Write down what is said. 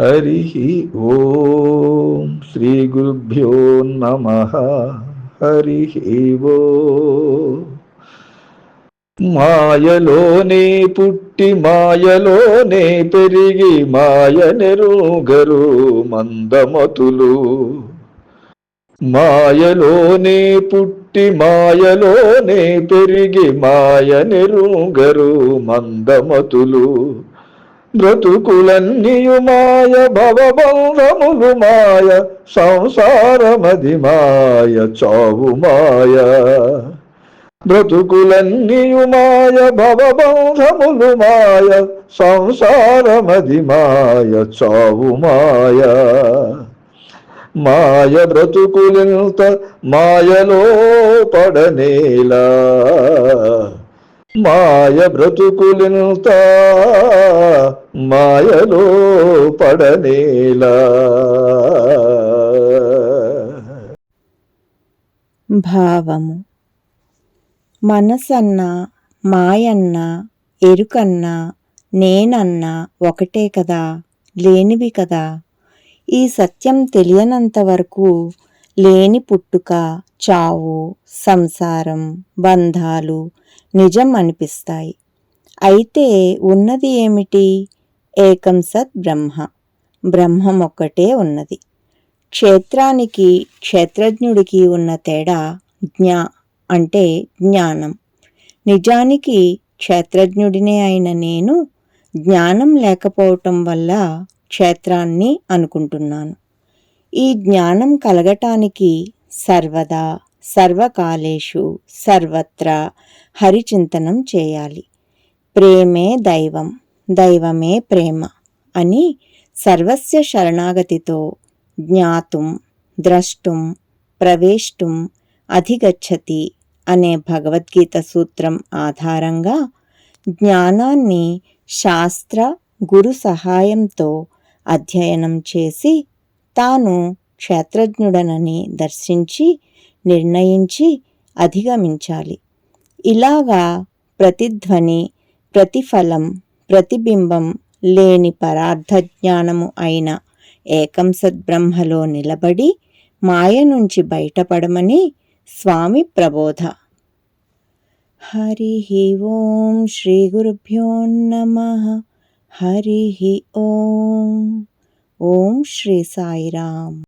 హరి ఓం శ్రీ గురుభ్యో నమ హరి ఓ మాయలోనే పుట్టి మాయలోనే పెరిగి మాయ నెరుగరు మందమతులు మాయలోనే పుట్టి మాయలోనే పెరిగి మాయ నెరుగరు మందమతులు బ్రతుకులన్నీయు మాయ భవబంధములు మాయ సంసారమది మాయ చావు మాయ. బ్రతుకులన్నీయు మాయ భవబంధములు మాయ సంసారమది మాయ చావు మాయ. మాయ బ్రతుకులింత మాయలో పడనేలా. మాయ బ్రతుకులింత మాయలో పడనేలా. భావము. మనసన్నా మాయన్నా ఎరుకన్నా నేనన్నా ఒకటే కదా లేనివి కదా. ఈ సత్యం తెలియనంత వరకు లేని పుట్టుక చావు సంసారం బంధాలు నిజం అనిపిస్తాయి. అయితే ఉన్నది ఏమిటి? ఏకం సత్ బ్రహ్మ. బ్రహ్మం ఒక్కటే ఉన్నది. క్షేత్రానికి క్షేత్రజ్ఞుడికి ఉన్న తేడా జ్ఞా అంటే జ్ఞానం. నిజానికి క్షేత్రజ్ఞుడినే అయిన నేను జ్ఞానం లేకపోవటం వల్ల క్షేత్రాన్ని అనుకుంటున్నాను. ఈ జ్ఞానం కలగటానికి సర్వదా సర్వకాలేషు సర్వత్రా హరిచింతనం చేయాలి. ప్రేమే దైవం. దైవమే ప్రేమ అని సర్వస్య శరణాగతితో జ్ఞాతుం ద్రష్టుం ప్రవేష్టుం అధిగచ్చతి అనే భగవద్గీత సూత్రం ఆధారంగా జ్ఞానాన్ని శాస్త్ర గురు సహాయంతో అధ్యయనం చేసి తాను క్షేత్రజ్ఞుడనని దర్శించి నిర్ణయించి అధిగమించాలి. ఇలాగా ప్రతిధ్వని ప్రతిఫలం ప్రతిబింబం లేని పరార్థ జ్ఞానము అయిన ఏకం సద్బ్రహ్మలో నిలబడి మాయ నుంచి బయటపడమని స్వామి ప్రబోధ. హరి ఓం శ్రీ గురుభ్యో నమ. హరి ఓం. ఓం శ్రీ సాయిరామ్.